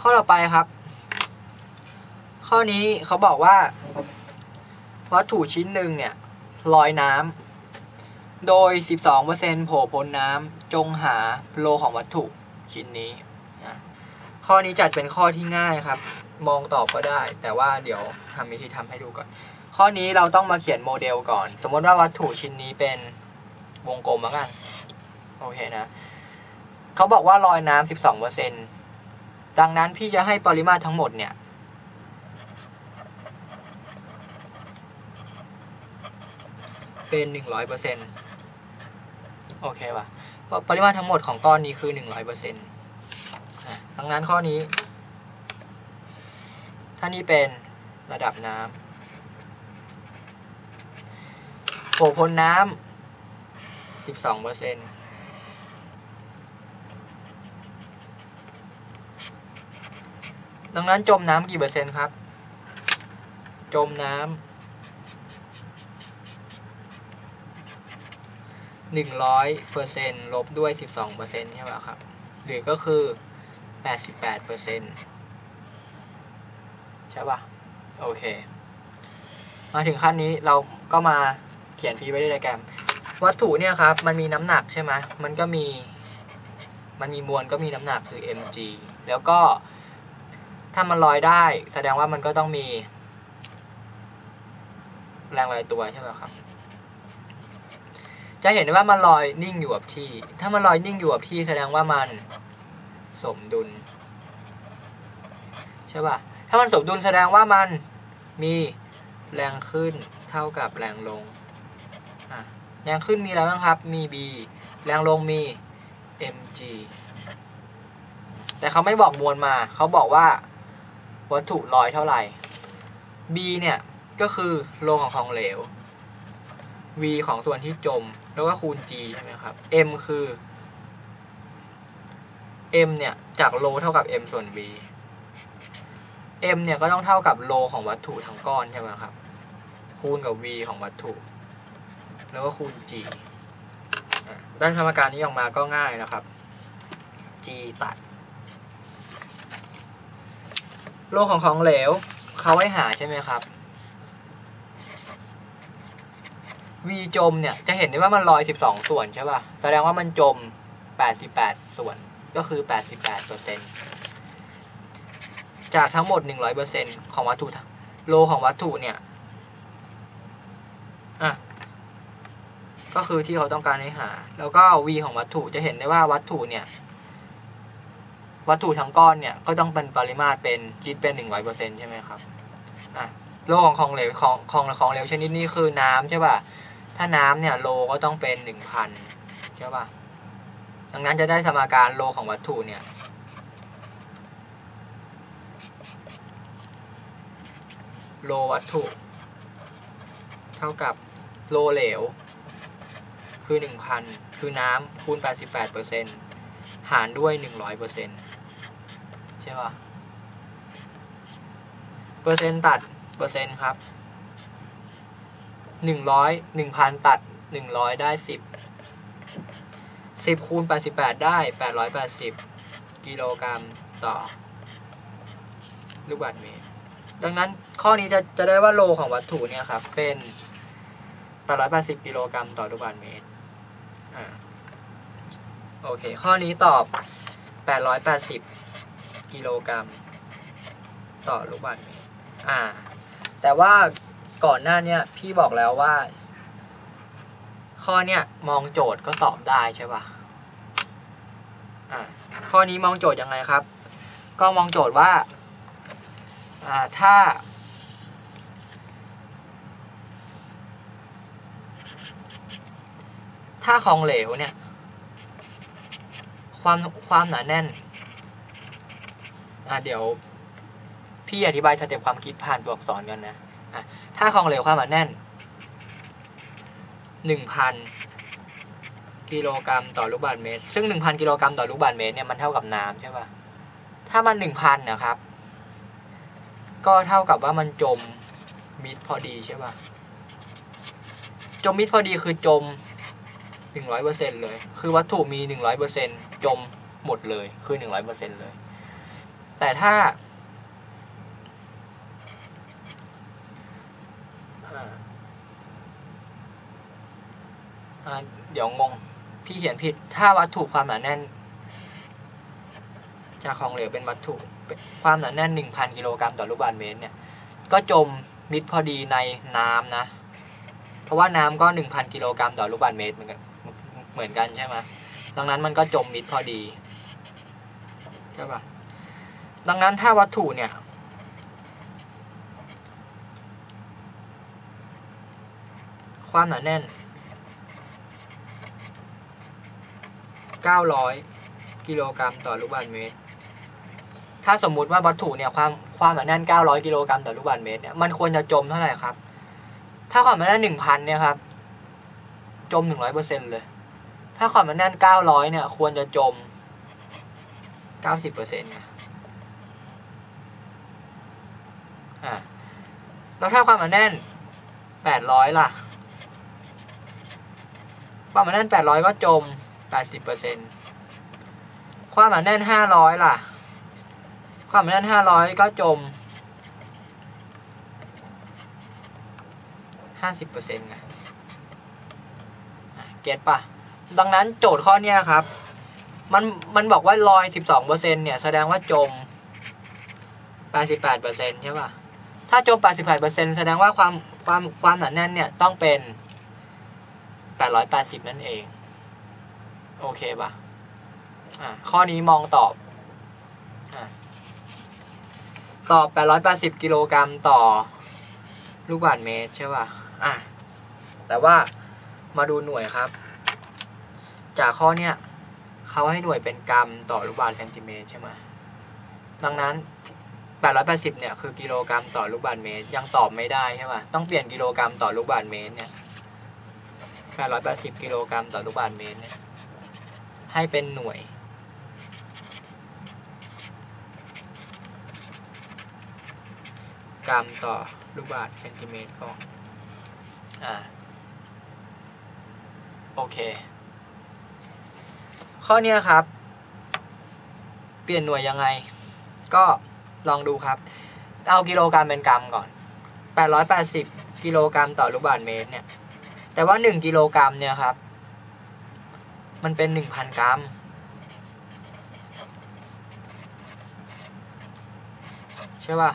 ข้อต่อไปครับ ข้อนี้เขาบอกว่า วัตถุชิ้นหนึ่งเนี่ยลอยน้ำโดย 12%โผล่พ้นน้ำจงหาโลของวัตถุชิ้นนี้ข้อนี้จัดเป็นข้อที่ง่ายครับ มองตอบก็ได้ แต่ว่าเดี๋ยวทำวิธีทำให้ดูก่อน ข้อนี้เราต้องมาเขียนโมเดลก่อน สมมติว่าวัตถุชิ้นนี้เป็นวงกลมแล้วกัน โอเคนะ เขาบอกว่าลอยน้ำ12%ดังนั้นพี่จะให้ปริมาตรทั้งหมดเนี่ย เป็น100%โอเคป่ะเพราะปริมาตรทั้งหมดของก้อนนี้คือ100%ดังนั้นข้อนี้ ถ้านี่เป็นระดับน้ำโผล่พ้นน้ำ 12% ดังนั้นจมน้ำกี่เปอร์เซ็นต์ครับ จมน้ำหนึ่งร้อยเปอร์เซ็นต์ลบด้วยสิบสองเปอร์เซ็นต์ใช่ไหมครับ หรือก็คือแปดสิบแปดเปอร์เซ็นต์ใช่ป่ะ โอเค มาถึงขั้นนี้เราก็มาเขียนฟรีไว้ในไดแกรม วัตถุเนี่ยครับ มันมีน้ำหนักใช่ไหมมันก็มี มันมีมวลก็มีน้ำหนักคือ mg แล้วก็ ถ้ามันลอยได้ แสดงว่ามันก็ต้องมี แรงลอยตัวใช่ไหมครับ จะเห็นได้ว่ามันลอยนิ่งอยู่กับที่ ถ้ามันลอยนิ่งอยู่กับที่ แสดงว่ามันสมดุลใช่ป่ะ ถ้ามันสมดุลแสดงว่ามันมีแรงขึ้นเท่ากับแรงลงแรงขึ้นมีอะไรบ้างครับ มี b แรงลงมี mg แต่เขาไม่บอกมวลมา เขาบอกว่า วัตถุลอยเท่าไหร่ b เนี่ยก็คือโลของของเหลว v ของส่วนที่จม แล้วก็คูณ g ใช่ไหมครับ m คือ m เนี่ยจากโลเท่ากับ m ส่วน v m เนี่ยก็ต้องเท่ากับโลของวัตถุทั้งก้อนใช่ไหมครับ คูณกับ v ของวัตถุ แล้วก็คูณ g ด้านสมการนี้ออกมาก็ง่ายนะครับ g ตัด โลของของเหลวเขาให้หาใช่ไหมครับ v จมเนี่ยจะเห็นได้ว่ามันลอย 12 ส่วนใช่ป่ะ แสดงว่ามันจม 88 ส่วนก็คือ 88เปอร์เซ็นจากทั้งหมด 100เปอร์เซ็นของวัตถุโลของวัตถุเนี่ยอะก็คือที่เขาต้องการให้หา แล้วก็ v ของวัตถุจะเห็นได้ว่าวัตถุเนี่ย วัตถุทั้งก้อนเนี่ยก็ต้องเป็นปริมาตรเป็นคิดเป็นหนึ่งร้อยเปอร์เซ็นต์ใช่ไหมครับอะโลของของเหลวของของของเหลวชนิดนี้คือน้ำใช่ป่ะถ้าน้ำเนี่ยโลก็ต้องเป็นหนึ่งพันใช่ป่ะดังนั้นจะได้สมการโลของวัตถุเนี่ยโลวัตถุ เท่ากับโลเหลว คือ 1,000 คือน้ำคูณ 88%หารด้วย 100% ช่ป่ะ เปอร์เซ็นต์ตัด เปอร์เซ็นต์ครับ หนึ่งร้อยหนึ่งพันตัดหนึ่งร้อยได้สิบ สิบคูณแปดสิบแปดได้แปดร้อยแปดสิบกิโลกรัมต่อ ลูกบาศก์เมตร ดังนั้นข้อนี้จะจะได้ว่าโลของวัตถุเนี่ยครับ เป็นแปดร้อยแปดสิบกิโลกรัมต่อลูกบาศก์เมตร อ่า โอเค ข้อนี้ตอบแปดร้อยแปดสิบ กิโลกรัม ต่อลูกบาศก์เมตรอ่า แต่ว่าก่อนหน้าเนี้ยพี่บอกแล้วว่า ข้อเนี้ยมองโจทย์ก็ตอบได้ใช่ป่ะอ่าข้อนี้มองโจทย์ยังไงครับ ก็มองโจทย์ว่าอ่าถ้าถ้าของเหลวเนี่ย ความความหนาแน่น อ่าเดี๋ยว พี่อธิบายสเต็ปความคิดผ่านตัวอักษรกันนะอะถ้าของเหลวความหนาแน่นหนึ่งพันกิโลกรัมต่อลูกบาศก์เมตร ซึ่งหนึ่งพันกิโลกรัมต่อลูกบาศก์เมตรเนี่ยมันเท่ากับน้ำใช่ป่ะถ้ามันหนึ่งพันนะครับ ก็เท่ากับว่ามันจมมิดพอดีใช่ป่ะจมมิดพอดีคือจมหนึ่งร้อยเปอร์เซ็นเลย คือวัตถุมีหนึ่งร้อยเปอร์เซ็นจมหมดเลย คือหนึ่งร้อยเปอร์เซ็นเลย แต่ถ้าอ่าอ่าเดี๋ยวงง พี่เขียนผิด ถ้าวัตถุความหนาแน่น จากของเหลวเป็นวัตถุเป็นความหนาแน่นหนึ่งพันกิโลกรัมต่อลูกบาศก์เมตรเนี่ย ก็จมมิดพอดีในน้ำนะ เพราะว่าน้ำก็หนึ่งพันกิโลกรัมต่อลูกบาศก์เมตรเหมือนกันเหมือนกันใช่ไหมดังนั้นมันก็จมมิดพอดี ใช่ปะ ดังนั้นถ้าวัตถุเนี่ย ความหนาแน่น 900 กิโลกรัมต่อลูกบาศก์เมตร ถ้าสมมุติว่าวัตถุเนี่ยความความหนาแน่น 900 กิโลกรัมต่อลูกบาศก์เมตรเนี่ยมันควรจะจมเท่าไหร่ครับ ถ้าความหนาแน่น 1,000 เนี่ยครับ จม 100%เลย ถ้าความหนาแน่น 900 เนี่ย ควรจะจม 90%นะอะ แล้วถ้าความหนาแน่นแปดร้อยล่ะ ความหนาแน่นแปดร้อยก็จมแปดสิบเปอร์เซ็นต์ความหนาแน่นห้าร้อยล่ะ ความหนาแน่นห้าร้อยก็จมห้าสิบเปอร์เซ็นต์ไงเก็ตปะดังนั้นโจทย์ข้อเนี้ยครับ มันมันบอกว่าลอยสิบสองเปอร์เซ็นต์เนี่ย แสดงว่าจมแปดสิบแปดเปอร์เซ็นต์ใช่ปะ ถ้าจม 88%แสดงว่าความความความหนาแน่นเนี่ยต้องเป็น 880 นั่นเอง โอเคปะ่ะข้อนี้มองตอบอตอบ 880 กิโลกรัมต่อลูกบาศก์เมตรใช่ป่ะอะ แต่ว่ามาดูหน่วยครับ จากข้อเนี้ยเขาให้หน่วยเป็นกรัมต่อลูกบาศก์เซนติเมตรใช่ไหมดังนั้น 880 เนี่ยคือกิโลกรัมต่อลูกบาศก์เมตร ยังตอบไม่ได้ใช่ป่ะต้องเปลี่ยนกิโลกรัมต่อลูกบาศก์เมตรเนี่ย 880 กิโลกรัมต่อลูกบาศก์เมตรเนี่ยให้เป็นหน่วย กรัมต่อลูกบาศก์เซนติเมตรก็อ่าโอเค ข้อเนี้ยครับ เปลี่ยนหน่วยยังไง ก็ ลองดูครับ เอากิโลกรัมเป็นกรัมก่อน 880 กิโลกรัมต่อลูกบาศก์เมตรเนี่ย แต่ว่า 1 กิโลกรัมเนี่ยครับ มันเป็น 1,000 กรัม ใช่ป่ะ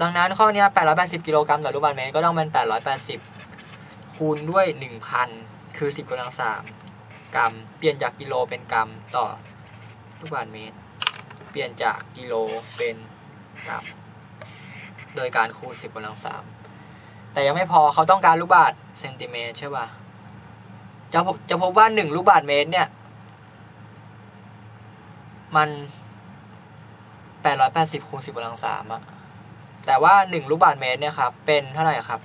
ดังนั้นข้อนี้ย880 กิโลกรัมต่อลูกบาศก์เมตรก็ต้องเป็น 880 คูณด้วย 1,000 คือ 10กำลัง3กรัม เปลี่ยนจากกิโลเป็นกรัมต่อลูกบาศก์เมตร เปลี่ยนจากกิโลเป็น กรัมโดยการคูณ10กำลัง3แต่ยังไม่พอเขาต้องการลูกบาศก์เซนติเมตรใช่ป่ะจะพบจะพบว่า1ลูกบาศก์เมตร เนี่ย มัน880คูณ10กำลัง3อะแต่ว่าหนึ่งลูกบาศก์เมตรเนี่ยครับ เป็นเท่าไหร่ครับ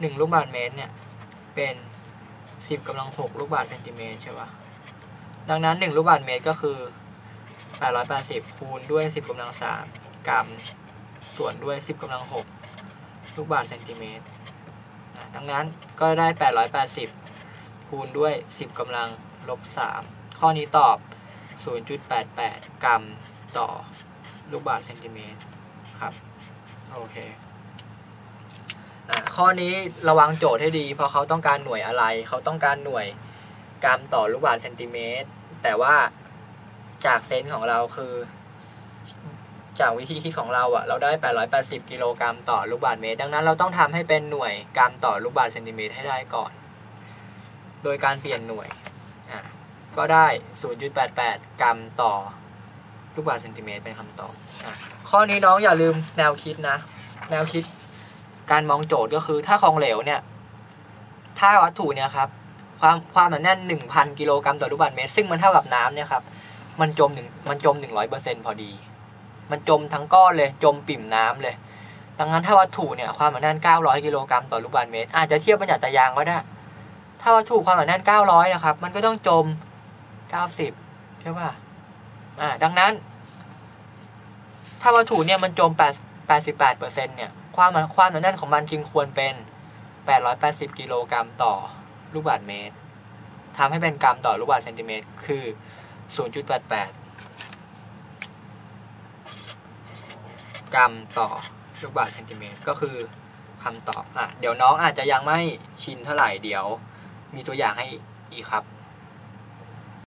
หนึ่งลูกบาศก์เมตร เนี่ย เป็นสิบกำลังหกลูกบาศก์เซนติเมตรใช่ปะดังนั้นหนึ่งลูกบาศก์เมตรก็คือ แปดร้อยแปดสิบคูณด้วยสิบกำลังสามกรัม ส่วนด้วยสิบกำลังหกลูกบาศก์เซนติเมตรอะดังนั้นก็ได้แปดร้อยแปดสิบคูณด้วยสิบกำลังลบสามข้อนี้ตอบศูนย์จุดแปดแปดกรัมต่อลูกบาศก์เซนติเมตรครับ โอเคข้อนี้ระวังโจทย์ให้ดี เพราะเขาต้องการหน่วยอะไร เขาต้องการหน่วยกรัมต่อลูกบาศก์เซนติเมตร แต่ว่า จากเซนส์ของเราคือ จากวิธีคิดของเราอะเราได้ 880 กิโลกรัมต่อลูกบาศก์เมตร ดังนั้นเราต้องทำให้เป็นหน่วยกรัมต่อลูกบาศก์เซนติเมตรให้ได้ก่อน โดยการเปลี่ยนหน่วยอะก็ได้ 0.88 กรัมต่อลูกบาศก์เซนติเมตรเป็นคำตอบอะข้อนี้น้องอย่าลืมแนวคิดนะ แนวคิดการมองโจทย์ก็คือถ้าของเหลวเนี่ย ถ้าวัตถุเนี่ยครับ ความความหนาแน่นหนึ่งพันกิโลกรัมต่อลูกบาศก์เมตร ซึ่งมันเท่ากับน้ำเนี่ยครับ มันจมหนึ่งมันจมหนึ่งร้อยเปอร์เซ็นพอดี มันจมทั้งก้อนเลยจมปิ่มน้ำเลย ดังนั้นถ้าวัตถุเนี่ยความหนาแน่นเก้าร้อยกิโลกรัมต่อลูกบาศก์เมตร อาจจะเทียบเป็นหยาดตะยางก็ได้ ถ้าวัตถุความหนาแน่นเก้าร้อยนะครับ มันก็ต้องจมเก้าสิบใช่ป่ะอ่าดังนั้น ถ้าวัตถุเนี่ยมันจม8 88เปอร์เซ็นเนี่ยความความหนาแน่นของมันจึงควรเป็น880กิโลกรัมต่อลูกบาศก์เมตรทำให้เป็นกรัมต่อลูกบาศก์เซนติเมตร คือ 0.88 กรัมต่อลูกบาศก์เซนติเมตรก็คือคำตอบอะเดี๋ยวน้องอาจจะยังไม่ชินเท่าไหร่เดี๋ยว มีตัวอย่างให้อีกครับ